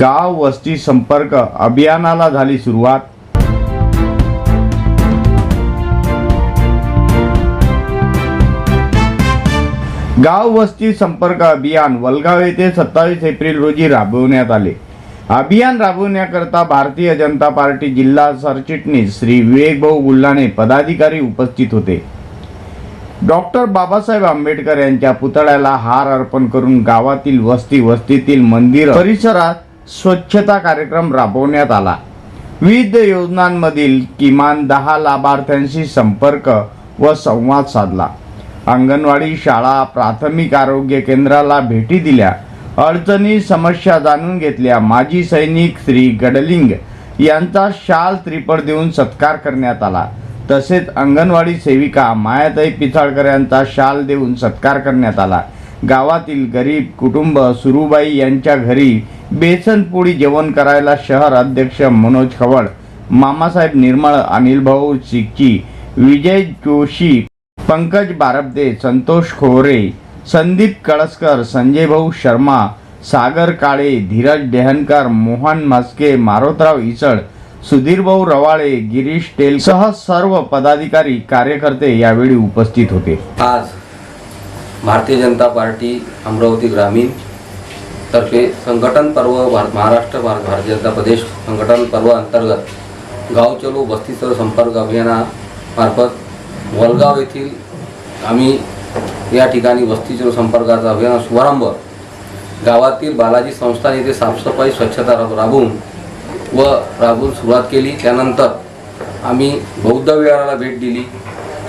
गाव वस्ती संपर्क अभियानाला झाली सुरुवात. गाव वस्ती संपर्क अभियान वलगाव येथे सत्तावीस एप्रिल रोजी राबवण्यात आले. अभियान राबवण्याकरता भारतीय जनता पार्टी जिल्हा सरचिटणीस श्री विवेकभाऊ गुल्हाणे पदाधिकारी उपस्थित होते. डॉक्टर बाबासाहेब आंबेडकर यांच्या पुतळ्याला हार अर्पण करून गावातील वस्ती वस्तीतील मंदिर परिसरात स्वच्छता कार्यक्रम राबवण्यात आला. विविध योजनांमधील किमान दहा लाभार्थ्यांशी संपर्क व संवाद साधला. अंगणवाडी शाळा प्राथमिक आरोग्य केंद्राला भेटी दिल्या. अडचणी समस्या जाणून घेतल्या. माजी सैनिक श्री गडलिंग यांचा शाल त्रिपड देऊन सत्कार करण्यात आला. तसेच अंगणवाडी सेविका मायाताई पिसाळकर यांचा शाल देऊन सत्कार करण्यात आला. गावातील गरीब कुटुंब सुरुबाई यांच्या घरी बेसनपोळी जेवण करायला शहर अध्यक्ष मनोज खवड मामासाहेब निर्मळ अनिल भाऊ सिक्की विजय जोशी पंकज बारबदे संतोष खोरे संदीप कळसकर संजय भाऊ शर्मा सागर काळे धीरज डेहनकर मोहन म्हस्के मारोतराव इसळ सुधीरभाऊ रवाळे गिरीश टेल सह सर्व पदाधिकारी कार्यकर्ते यावेळी उपस्थित होते. आज भारतीय जनता पार्टी अमरावती ग्रामीण तर्फे संघटन पर्व भारत महाराष्ट्र भारत भारतीय जनता प्रदेश संघटन पर्व अंतर्गत गाव चलो बस्तीस्तर संपर्क अभियानामार्फत वलगाव येथील आम्ही या ठिकाणी वस्ती चलो संपर्काचा अभियान शुभारंभ गावातील बालाजी संस्थान येथे साफसफाई स्वच्छता राब- राबवून व राबवून सुरुवात केली. त्यानंतर आम्ही बौद्ध विहाराला भेट दिली.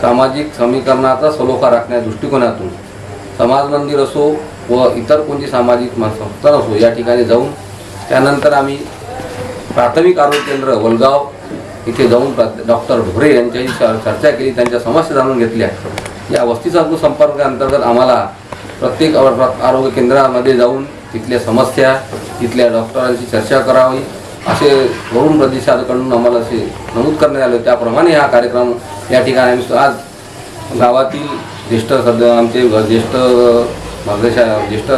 सामाजिक समीकरणाचा सलोखा राखण्या दृष्टिकोनातून समाज मंदिर असो व इतर कोणती सामाजिक संस्था असो या ठिकाणी जाऊन त्यानंतर आम्ही प्राथमिक आरोग्य केंद्र वलगाव इथे जाऊन डॉक्टर ढोरे यांच्याशी चर्चा केली त्यांच्या समस्या जाणून घेतल्या. या वस्तीचा संपर्क अंतर्गत आम्हाला प्रत्येक आरोग्य केंद्रामध्ये जाऊन तिथल्या समस्या तिथल्या डॉक्टरांशी चर्चा करावी असे वरुण प्रदेशाकडून आम्हाला असे नमूद करण्यात आले. त्याप्रमाणे हा कार्यक्रम या ठिकाणी आम्ही आज गावातील ज्येष्ठ सद आमचे ज्येष्ठ ज्येष्ठ ज्येष्ठ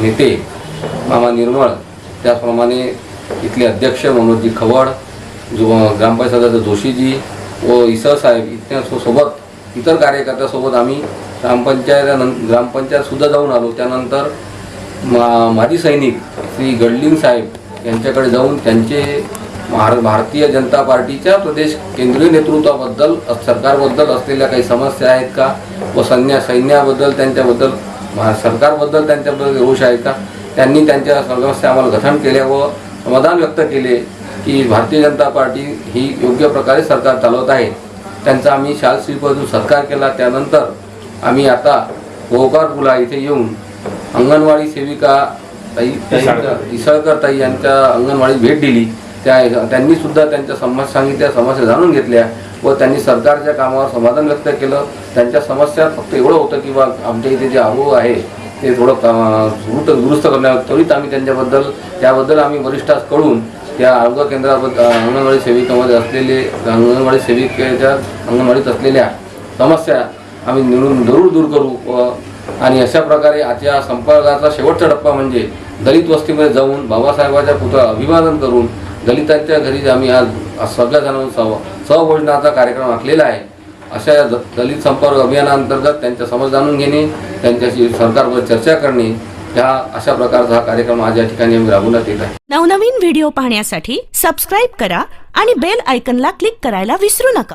नेते मामा निर्मळ त्याचप्रमाणे इथले अध्यक्ष मनोजी खवड जो ग्रामपंचायत सदस्य जोशीजी व इसळ साहेब इत्या इतर कार्यकर्त्यासोबत आम्ही ग्रामपंचायत ग्रामपंचायतसुद्धा जाऊन आलो. त्यानंतर मा माजी सैनिक श्री गडलिंग साहेब यांच्याकडे जाऊन त्यांचे भार भारतीय जनता पार्टीच्या प्रदेश केंद्रीय नेतृत्वाबद्दल सरकारबद्दल असलेल्या काही समस्या आहेत का? व सैन्या सैन्याबद्दल त्यांच्याबद्दल सरकारबद्दल त्यांच्याबद्दल रोष आहे का? त्यांनी त्यांच्या समस्या आम्हाला गठन केल्या व समाधान व्यक्त केले की भारतीय जनता पार्टी ही योग्य प्रकारे सरकार चालवत आहे. त्यांचा आम्ही शाल श्रीपदून सत्कार केला. त्यानंतर आम्ही आता गोकार पुला इथे येऊन अंगणवाडी सेविका ताई ताई- इसळकर. ताई यांच्या अंगणवाडीत भेट दिली. त्या त्यांनी सुद्धा त्यांच्या समस्या सांगितल्या समस्या जाणून घेतल्या. व त्यांनी सरकारच्या कामावर समाधान व्यक्त केलं. त्यांच्या समस्या फक्त एवढं होतं की बा आमच्या इथे जे आरो आहे ते थोडं का- दुरुस्त दुरुस्त करण्यात त्वरित आम्ही त्यांच्याबद्दल त्याबद्दल आम्ही वरिष्ठांकडून त्या आरोग्य केंद्राबद्दल अंगणवाडी सेविकामध्ये असलेले अंगणवाडी सेविकेच्या अंगणवाडीत असलेल्या समस्या आम्ही निवडून जरूर दूर करू व आणि अशा प्रकारे आजच्या संपर्काचा शेवटचा टप्पा म्हणजे दलित वस्तीमध्ये जाऊन बाबासाहेबाच्या पुतळा अभिवादन करून दलितांच्या घरी आम्ही आज सगळ्या जणांना सहभोजनाचा कार्यक्रम आखलेला आहे. अशा दलित संपर्क अभियानाअंतर्गत त्यांच्या समज जाणून घेणे त्यांच्याशी सरकारवर चर्चा करणे ह्या अशा प्रकारचा हा कार्यक्रम आज या ठिकाणी आम्ही राबवण्यात येत आहे. नवनवीन व्हिडिओ पाहण्यासाठी सबस्क्राईब करा आणि बेल आयकनला क्लिक करायला विसरू नका.